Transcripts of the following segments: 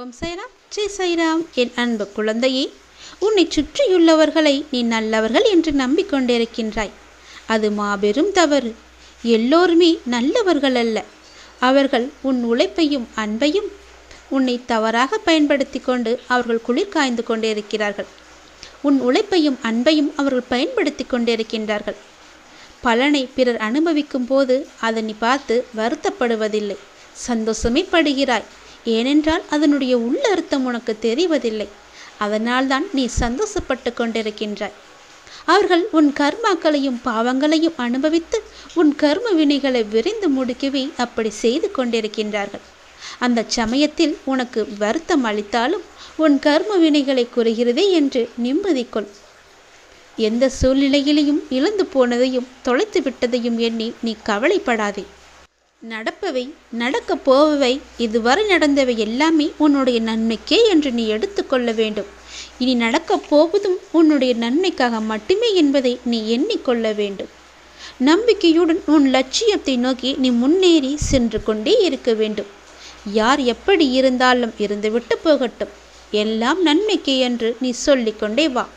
ஓம் சைராம் ஸ்ரீ சைராம் என் அன்பு குழந்தையே உன்னை சுற்றியுள்ளவர்களை நீ நல்லவர்கள் என்று நம்பிக்கொண்டிருக்கின்றாய். அது மாபெரும் தவறு. எல்லோருமே நல்லவர்கள் அல்ல. அவர்கள் உன் உழைப்பையும் அன்பையும் உன்னை தவறாக பயன்படுத்தி கொண்டு அவர்கள் குளிர் காய்ந்து கொண்டிருக்கிறார்கள். உன் உழைப்பையும் அன்பையும் அவர்கள் பயன்படுத்தி கொண்டிருக்கின்றார்கள். பலனை பிறர் அனுபவிக்கும் போது அதை நீ பார்த்து வருத்தப்படுவதில்லை. சந்தோஷமே படுகிறாய். ஏனென்றால் அதனுடைய உள்ளர்த்தம் உனக்கு தெரிவதில்லை. அதனால்தான் நீ சந்தோஷப்பட்டு கொண்டிருக்கின்றாய். அவர்கள் உன் கர்மாக்களையும் பாவங்களையும் அனுபவித்து உன் கர்ம வினைகளை விரைந்து முடிக்கவே அப்படி செய்து கொண்டிருக்கின்றார்கள். அந்த சமயத்தில் உனக்கு வருத்தம் அளித்தாலும் உன் கர்ம வினைகளை குறைகிறதே என்று நிம்மதி கொள் எந்த சூழ்நிலையிலையும் இழந்து போனதையும் தொலைத்து விட்டதையும் எண்ணி நீ கவலைப்படாதே. நடப்பவை நடக்கப் போபவை இதுவரை நடந்தவை எல்லாமே உன்னுடைய நன்மைக்கே என்று நீ எடுத்துக்கொள்ள வேண்டும். இனி நடக்கப் போவதும் உன்னுடைய நன்மைக்காக மட்டுமே என்பதை நீ எண்ணிக்கொள்ள வேண்டும். நம்பிக்கையுடன் உன் லட்சியத்தை நோக்கி நீ முன்னேறி சென்று கொண்டே இருக்க வேண்டும். யார் எப்படி இருந்தாலும் இருந்துவிட்டு போகட்டும். எல்லாம் நன்மைக்கு என்று நீ சொல்லிக்கொண்டே வா.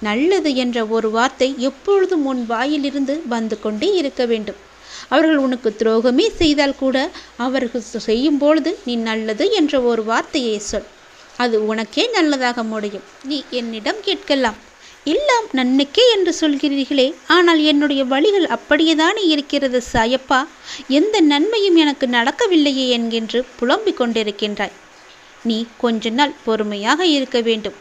நல்லது என்ற ஒரு வார்த்தை எப்பொழுதும் உன் வாயிலிருந்து வந்து கொண்டே இருக்க வேண்டும். அவர்கள் உனக்கு துரோகமே செய்தால் கூட அவர்கள் செய்யும் பொழுது நீ நல்லது என்ற ஒரு வார்த்தையை சொல். அது உனக்கே நல்லதாக முடியும். நீ என்னிடம் கேட்கலாம். எல்லாம் நன்மைக்கே என்று சொல்கிறீர்களே. ஆனால் என்னுடைய வழிகள் அப்படியேதானே இருக்கிறது சாயப்பா. எந்த நன்மையும் எனக்கு நடக்கவில்லையே என்கின்று புலம்பிக் கொண்டிருக்கின்றாய். நீ கொஞ்ச நாள் பொறுமையாக இருக்க வேண்டும்.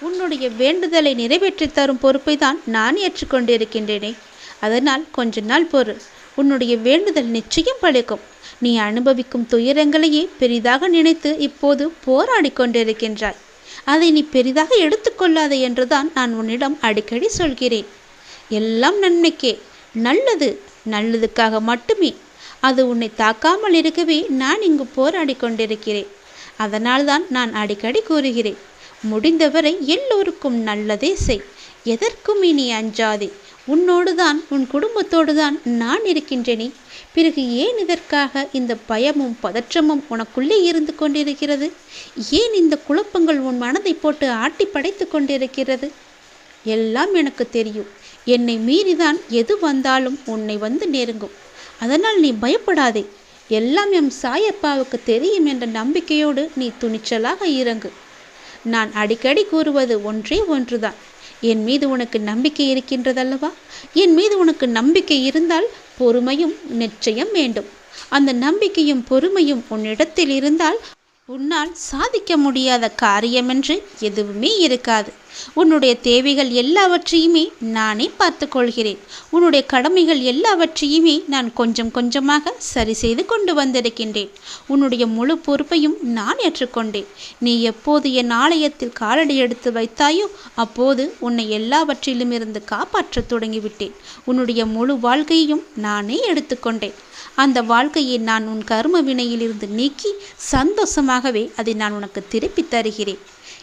உன்னுடைய வேண்டுதலை நிறைவேற்றி தரும் பொறுப்பை தான் நான் ஏற்றுக்கொண்டிருக்கின்றேனே. அதனால் கொஞ்ச நாள் பொறு. உன்னுடைய வேண்டுதல் நிச்சயம் பழிக்கும். நீ அனுபவிக்கும் துயரங்களையே பெரிதாக நினைத்து இப்போது போராடி கொண்டிருக்கின்றாய். அதை நீ பெரிதாக எடுத்துக்கொள்ளாதே என்றுதான் நான் உன்னிடம் அடிக்கடி சொல்கிறேன். எல்லாம் நன்மைக்கே. நல்லது நல்லதுக்காக மட்டுமே. அது உன்னை தாக்காமல் இருக்கவே நான் இங்கு போராடி கொண்டிருக்கிறேன். அதனால்தான் நான் அடிக்கடி கூறுகிறேன். முடிந்தவரை எல்லோருக்கும் நல்லதே செய். எதற்கும் இனி அஞ்சாதே. உன்னோடு தான் உன் குடும்பத்தோடு தான் நான் இருக்கின்றேனே. பிறகு ஏன் இதற்காக இந்த பயமும் பதற்றமும் உனக்குள்ளே இருந்து கொண்டிருக்கிறது? ஏன் இந்த குழப்பங்கள் உன் மனதை போட்டு ஆட்டி படைத்து கொண்டிருக்கிறது? எல்லாம் எனக்கு தெரியும். என்னை மீறிதான் எது வந்தாலும் உன்னை வந்து நெருங்கும். அதனால் நீ பயப்படாதே. எல்லாம் எம் சாயப்பாவுக்கு தெரியும் என்ற நம்பிக்கையோடு நீ துணிச்சலாக இறங்கு. நான் அடிக்கடி கூறுவது ஒன்றே ஒன்றுதான். என் மீது உனக்கு நம்பிக்கை இருக்கின்றதல்லவா? என் மீது உனக்கு நம்பிக்கை இருந்தால் பொறுமையும் நிச்சயம் வேண்டும். அந்த நம்பிக்கையும் பொறுமையும் உன்னிடத்தில் இருந்தால் உன்னால் சாதிக்க முடியாத காரியமென்று எதுவுமே இருக்காது. உன்னுடைய தேவைகள் எல்லாவற்றையுமே நானே பார்த்து கொள்கிறேன் உன்னுடைய கடமைகள் எல்லாவற்றையுமே நான் கொஞ்சம் கொஞ்சமாக சரி செய்து கொண்டு வந்திருக்கின்றேன். உன்னுடைய முழு பொறுப்பையும் நான் ஏற்றுக்கொண்டேன். நீ எப்போது என் ஆலயத்தில் காலடி எடுத்து வைத்தாயோ அப்போது உன்னை எல்லாவற்றிலும் இருந்து காப்பாற்றத் தொடங்கிவிட்டேன். உன்னுடைய முழு வாழ்க்கையையும் நானே எடுத்துக்கொண்டேன். அந்த வாழ்க்கையை நான் உன் கர்ம வினையிலிருந்து நீக்கி சந்தோஷமாகவே அதை நான் உனக்கு திருப்பித் தருகிறேன்.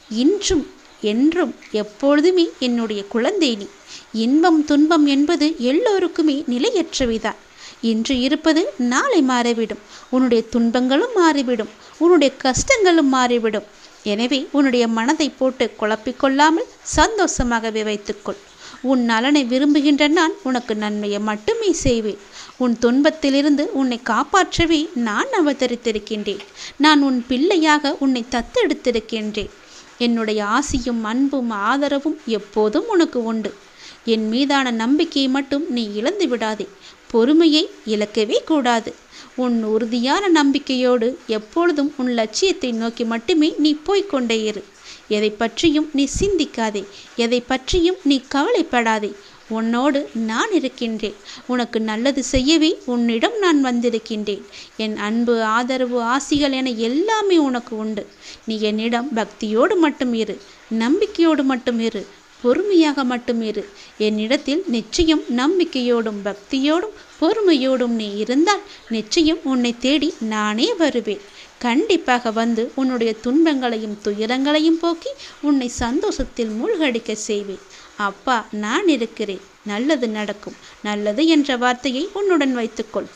இன்றும் என்றும் எப்பொழுதுமே என்னுடைய குழந்தை நீ. இன்பம் துன்பம் என்பது எல்லோருக்குமே நிலையற்றவைதான் இன்று இருப்பது நாளை மாறிவிடும். உன்னுடைய துன்பங்களும் மாறிவிடும். உன்னுடைய கஷ்டங்களும் மாறிவிடும். எனவே உன்னுடைய மனதை போட்டு குழப்பிக்கொள்ளாமல் சந்தோஷமாகவே வைத்துக்கொள். உன் நலனை விரும்புகின்ற நான் உனக்கு நன்மையை மட்டுமே செய்வேன். உன் துன்பத்திலிருந்து உன்னை காப்பாற்றவே நான் அவதரித்திருக்கின்றேன். நான் உன் பிள்ளையாக உன்னை தத்தெடுத்திருக்கின்றேன். என்னுடைய ஆசியும் அன்பும் ஆதரவும் எப்போதும் உனக்கு உண்டு. என் மீதான நம்பிக்கையை மட்டும் நீ இழந்து விடாதே. பொறுமையை இழக்கவே கூடாது. உன் உறுதியான நம்பிக்கையோடு எப்பொழுதும் உன் லட்சியத்தை நோக்கி மட்டுமே நீ போய்கொண்டே இரு. எதை பற்றியும் நீ சிந்திக்காதே. எதை பற்றியும் நீ கவலைப்படாதே. உன்னோடு நான் இருக்கின்றேன். உனக்கு நல்லது செய்யவே உன்னிடம் நான் வந்திருக்கின்றேன். என் அன்பு ஆதரவு ஆசிகள் என எல்லாமே உனக்கு உண்டு. நீ என்னிடம் பக்தியோடு மட்டும் இரு நம்பிக்கையோடு மட்டும் இரு பொறுமையாக மட்டும் இரு. என்னிடத்தில் நிச்சயம் நம்பிக்கையோடும் பக்தியோடும் பொறுமையோடும் நீ இருந்தால் நிச்சயம் உன்னை தேடி நானே வருவேன். கண்டிப்பாக வந்து உன்னுடைய துன்பங்களையும் துயரங்களையும் போக்கி உன்னை சந்தோஷத்தில் மூழ்கடிக்க செய்வேன். அப்பா நான் இருக்கிறேன். நல்லது நடக்கும். நல்லது என்ற வார்த்தையை உன்னுடன் வைத்துக்கொள்.